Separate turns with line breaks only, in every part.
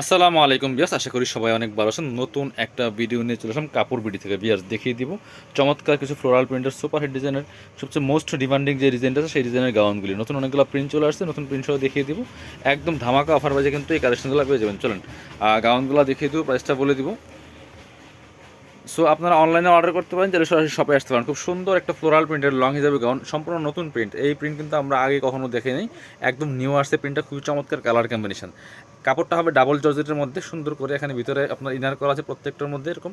আসসালামু আলাইকুম বিয়াস আশা করি সবাই অনেক ভালো আছেন। নতুন একটা ভিডিও নিয়ে চলে আসলাম কাপড় বিডি থেকে। বিয়াস দেখিয়ে দিব। চমৎকার কিছু ফ্লোরাল প্রিন্টের সুপার হিট ডিজাইনের সবচেয়ে মোস্ট ডিমান্ডিং যে ডিজাইনটা আছে, সেই ডিজাইনের গাউনগুলি। নতুন অনেকগুলো প্রিন্ট চলে আসছে, নতুন প্রিন্ট সহ দেখিয়ে দিব। একদম ধামাকা অফার বাজে কিন্তু এই কালেকশনগুলো পেয়ে যাবেন। চলেন গাউনগুলো দেখিয়ে দিব প্রাইসটা বলে দিব। সো আপনারা অনলাইনে অর্ডার করতে পারেন যারা সরাসরি শপে আসতে পারেন। খুব সুন্দর একটা ফ্লোরাল প্রিন্টের লং হিসাবে গাউন সম্পূর্ণ নতুন প্রিন্ট এই প্রিন্ট কিন্তু আমরা আগে কখনো দেখে নেই একদম নিউ আসছে প্রিন্টটা খুবই চমৎকার কালার কম্বিনেশন কাপড়টা হবে ডাবল জর্জেটের মধ্যে, সুন্দর করে এখানে ভিতরে আপনার ইনার করা আছে প্রত্যেকটার মধ্যে, এরকম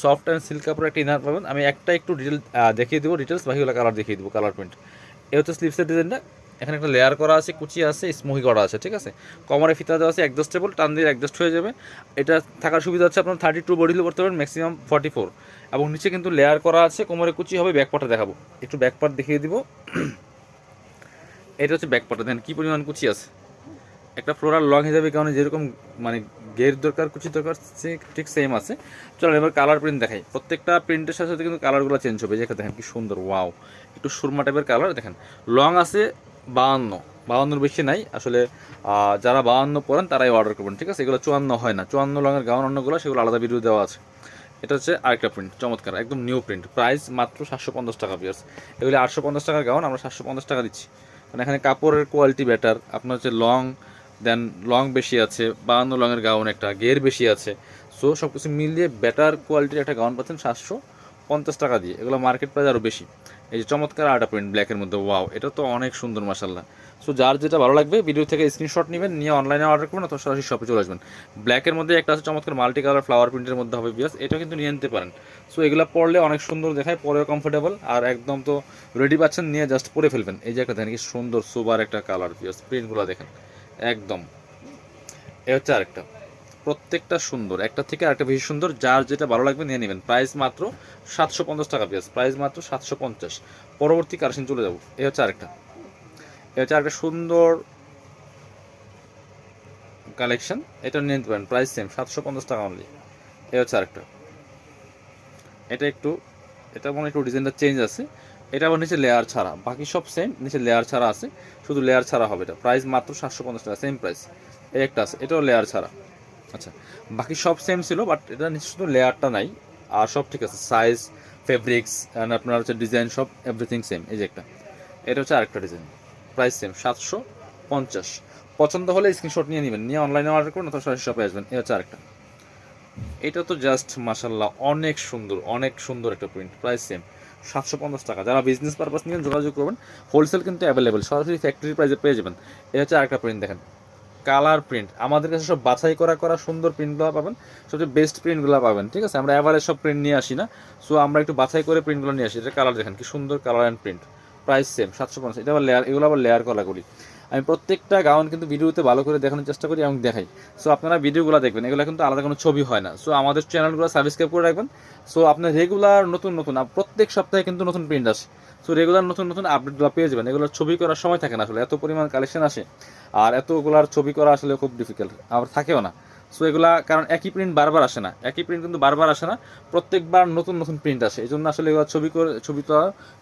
সফট অ্যান্ড সিল্ক কাপড় একটা ইনার পাবেন। আমি একটা একটু ডিটেল দেখিয়ে দেবো ডিটেলস বাকিগুলো কালার দেখিয়ে দেবো কালার প্রিন্ট এ হচ্ছে স্লিপসের ডিজাইনটা এখানে একটা লেয়ার করা আছে, কুচি আছে স্মোহি করা আছে, ঠিক আছে? কমরে ফিতা দেওয়া আছে অ্যাডজাস্টেবল টান দিয়ে অ্যাডজাস্ট হয়ে যাবে। এটা থাকার সুবিধা হচ্ছে আপনার থার্টি টু বডিতে করতে পারেন ম্যাক্সিমাম ফর্টি ফোর এবং নিচে কিন্তু লেয়ার করা আছে, কোমরে কুচি হবে ব্যাকপার্টটা দেখাবো। একটু ব্যাকপার্ট দেখিয়ে দিব। এটা হচ্ছে ব্যাকপার্টটা দেখেন কী পরিমাণ কুচি আছে। একটা ফ্লোরাল লং হিসাবে কারণে যেরকম মানে গের দরকার, কুচি দরকার, সে- ঠিক সেম আছে। চলো এবার কালার প্রিন্ট দেখাই। প্রত্যেকটা প্রিন্টের সাথে সাথে কিন্তু কালারগুলো চেঞ্জ হবে। যেটা দেখেন কি সুন্দর ওয়াও একটু সুরমা টাইপের কালার দেখেন। লং আছে বাহান্ন, বাহান্নর বেশি নাই। আসলে যারা বাহান্ন পড়েন তারাই অর্ডার করবেন, ঠিক আছে? এগুলো চুয়ান্ন হয় না। চুয়ান্ন রঙের গাউন অন্যগুলো, সেগুলো আলাদা ভিডিও দেওয়া আছে। এটা হচ্ছে আরেকটা প্রিন্ট চমৎকার, একদম নিউ প্রিন্ট প্রাইস মাত্র সাতশো পঞ্চাশ টাকা পিয়ার্স এগুলি আটশো পঞ্চাশ টাকার গাউন, আমরা সাতশো পঞ্চাশ টাকা দিচ্ছি। মানে এখানে কাপড়ের কোয়ালিটি বেটার আপনার হচ্ছে লং দেন লং বেশি আছে, বাহান্ন লংয়ের গাউন একটা গের বেশি আছে। সো সব কিছু মিলিয়ে বেটার কোয়ালিটির একটা গাউন পাচ্ছেন সাতশো পঞ্চাশ টাকা দিয়ে। এগুলো মার্কেট প্রাইস আরও বেশি। এই যে চমৎকার আটা প্রিন্ট ব্ল্যাকের মধ্যে ওয়াও এটা তো অনেক সুন্দর মাসাল্লাহ সো যার যেটা ভালো লাগবে ভিডিও থেকে স্ক্রিনশট নেবেন, নিয়ে অনলাইনে অর্ডার করবেন, অথবা সরাসরি শপে চলে আসবেন। ব্ল্যাকের মধ্যে একটা আছে চমৎকার মাল্টি কালার ফ্লাওয়ার প্রিন্টের মধ্যে হবে বিয়াস এটাও কিন্তু নিয়ে নিতে পারেন। সো এগুলো পরলে অনেক সুন্দর দেখায়, পরেও কমফোর্টেবল আর একদম তো রেডি পাচ্ছেন, নিয়ে জাস্ট পরে ফেলবেন। এই যে একটা দেখেন, কি সুন্দর সুবার একটা কালার বিয়াস প্রিন্টগুলো দেখেন। একদম। এ হচ্ছে আরেকটা। প্রত্যেকটা সুন্দর। একটা থেকে আরেকটা বেশি সুন্দর, যার যেটা ভালো লাগবে নিয়ে নেবেন। প্রাইস মাত্র সাতশো পঞ্চাশ টাকা পিস প্রাইস মাত্র সাতশো পঞ্চাশ। পরবর্তী কারেকশন চলে যাব। এ হচ্ছে আরেকটা। এ হচ্ছে আরেকটা সুন্দর কালেকশন এটা নিয়ে নিতে পারেন। প্রাইস সেম সাতশো পঞ্চাশ টাকা অনলি এ হচ্ছে আরেকটা। এটা একটু, এটা মনে একটু ডিজাইনটা চেঞ্জ আছে। এটা আবার নিচে লেয়ার ছাড়া। বাকি সব সেম নিচে লেয়ার ছাড়া আছে। শুধু লেয়ার ছাড়া হবে এটা। প্রাইস মাত্র সাতশো পঞ্চাশ টাকা সেম প্রাইস এই একটা আছে। এটাও লেয়ার ছাড়া। আচ্ছা বাকি সব সেম ছিল বাট এটা শুধু লেয়ারটা নাই। আর সব ঠিক আছে সাইজ ফেব্রিক্স অ্যান্ড আপনার হচ্ছে ডিজাইন সব এভরিথিং সেম এই যে একটা। এটা হচ্ছে আরেকটা ডিজাইন প্রাইস সেম সাতশো পঞ্চাশ। পছন্দ হলে স্ক্রিনশট নিয়ে নেবেন, নিয়ে অনলাইনে অর্ডার করুন, অথবা সরাসরি শপে আসবেন, এই হচ্ছে আরেকটা। এটা তো জাস্ট মাসাল্লাহ অনেক সুন্দর অনেক সুন্দর একটা প্রিন্ট প্রাইস সেম সাতশো পঞ্চাশ টাকা। যারা বিজনেস পারপাস নিয়ে যোগাযোগ করবেন হোলসেল কিন্তু অ্যাভেলেবেল সরাসরি ফ্যাক্টরি প্রাইসে পেয়ে যাবেন। এটা হচ্ছে আরেকটা প্রিন্ট দেখেন। Colour print. আমাদের কাছে সব বাছাই করা করা সুন্দর প্রিন্টগুলো পাবেন। সবচেয়ে বেস্ট প্রিন্টগুলো পাবেন, ঠিক আছে? আমরা অ্যাভারেজ সব প্রিন্ট নিয়ে আসি না। সো আমরা একটু বাছাই করে প্রিন্টগুলো নিয়ে আসি। এটা কালার দেখেন, কি সুন্দর colour and print price same সাতশো পঞ্চাশ। এটা আবার লেয়ার এগুলো আবার লেয়ার করি আমি প্রত্যেকটা গাউন কিন্তু ভিডিওতে ভালো করে দেখানোর চেষ্টা করি এবং দেখাই। সো আপনারা ভিডিওগুলো দেখবেন, এগুলো কিন্তু আলাদা কোনো ছবি হয় না। সো আমাদের চ্যানেলগুলো সাবস্ক্রাইব করে রাখবেন। সো আপনার রেগুলার নতুন নতুন প্রত্যেক সপ্তাহে কিন্তু নতুন প্রিন্ট আসে। সো রেগুলার নতুন নতুন আপডেটগুলো পেয়ে যাবেন। এগুলোর ছবি করার সময় থাকে না আসলে, এত পরিমাণ কালেকশন আসে। আর এতগুলার ছবি করা আসলে খুব ডিফিকাল্ট আবার থাকেও না। সো এগুলা কারণ একই প্রিন্ট বারবার আসে না। একই প্রিন্ট কিন্তু বারবার আসে না। প্রত্যেকবার নতুন নতুন প্রিন্ট আসে। এই জন্য আসলে এগুলো ছবি করে, ছবি তো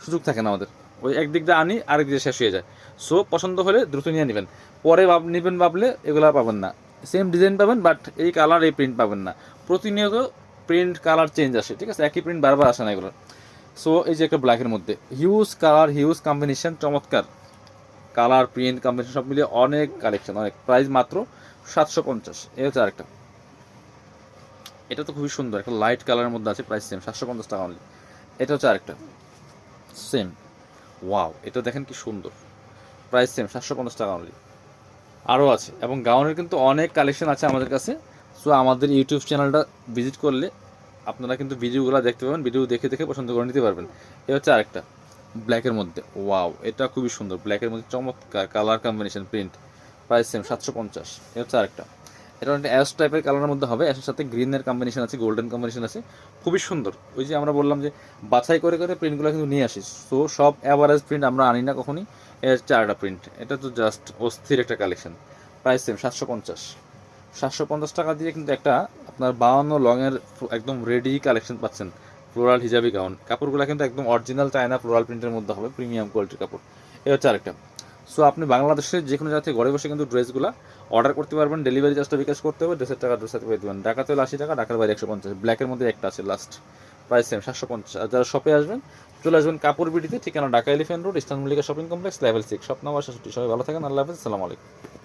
সুযোগ থাকে না আমাদের। ওই একদিক দিয়ে আনি, আরেক দিকে শেষ হয়ে যায়। সো পছন্দ হলে দ্রুত নিয়ে নেবেন। পরে ভাব, নেবেন ভাবলে এগুলা পাবেন না। সেম ডিজাইন পাবেন বাট এই কালার এই প্রিন্ট পাবেন না। প্রতিনিয়ত প্রিন্ট কালার চেঞ্জ আসে, ঠিক আছে? একই প্রিন্ট বারবার আসে না এগুলো। সো এই যে একটা ব্ল্যাকের মধ্যে। হিউজ কালার হিউজ কম্বিনেশন চমৎকার। কালার প্রিন্ট কম্বিনেশন সব মিলিয়ে অনেক কালেকশন অনেক। প্রাইস মাত্র সাতশো পঞ্চাশ। এই হচ্ছে আরেকটা। এটা তো খুবই সুন্দর, একটা লাইট কালারের মধ্যে আছে প্রাইস সেম সাতশো পঞ্চাশ টাকা অনলি এটা হচ্ছে আরেকটা। সেম ওয়াও এটা দেখেন কি সুন্দর। প্রাইস সেম সাতশো পঞ্চাশ টাকা অনলি আরও আছে, এবং গাউনের কিন্তু অনেক কালেকশন আছে আমাদের কাছে। সো আমাদের ইউটিউব চ্যানেলটা ভিজিট করলে আপনারা কিন্তু ভিডিওগুলো দেখতে পাবেন ভিডিও দেখে দেখে পছন্দ করে নিতে পারবেন। এ হচ্ছে আরেকটা ব্ল্যাকের মধ্যে। ওয়াও এটা খুবই সুন্দর। ব্ল্যাকের মধ্যে চমৎকার colour combination print price same, সাতশো পঞ্চাশ। এ হচ্ছে আরেকটা। এটা একটা অ্যাশ টাইপের কালারের মধ্যে হবে, অ্যাশের সাথে গ্রিনের কম্বিনেশন আছে গোল্ডেন কম্বিনেশন আছে। খুবই সুন্দর। ওই যে আমরা বললাম যে বাছাই করে করে প্রিন্টগুলো কিন্তু নিয়ে আসি। সো সব অ্যাভারেজ প্রিন্ট আমরা আনি না কখনই, এর চারটা প্রিন্ট এটা তো জাস্ট অস্থির একটা কালেকশন প্রাইস সেম সাতশো পঞ্চাশ। সাতশো পঞ্চাশ টাকা দিয়ে কিন্তু একটা আপনার বাউন্ন লংয়ের একদম রেডি কালেকশন পাচ্ছেন। ফ্লোরাল হিজাবি গাউন কাপড়গুলো কিন্তু একদম অরিজিনাল চায়না ফ্লোরাল প্রিন্টের মধ্যে হবে প্রিমিয়াম কোয়ালিটির কাপড়। এ হচ্ছে আরেকটা। সো আপনি বাংলাদেশের যে কোনো জায়গা থেকে ঘরে বসে কিন্তু ড্রেসগুলো অর্ডার করতে পারবেন ডেলিভারি চার্জটা বিকাশ করতে হবে ড্রেসের টাকা ড্রেসের পেয়ে দেবেন। ঢাকাতে হলে আশি টাকা, ঢাকার বাইরে একশো পঞ্চাশ। ব্ল্যাকের মধ্যে একটা আছে লাস্ট প্রাইস সেম সাতশো পঞ্চাশ। আর যারা শপে আসবেন, চলে আসবেন কাপড় বিটিতে ঠিকানা Dhaka elephant road eastern Mallika shopping complex level six number সাতষট্টি। সবাই ভালো থাকেন, আল্লাহ হাফিজ, আসসালামু আলাইকুম।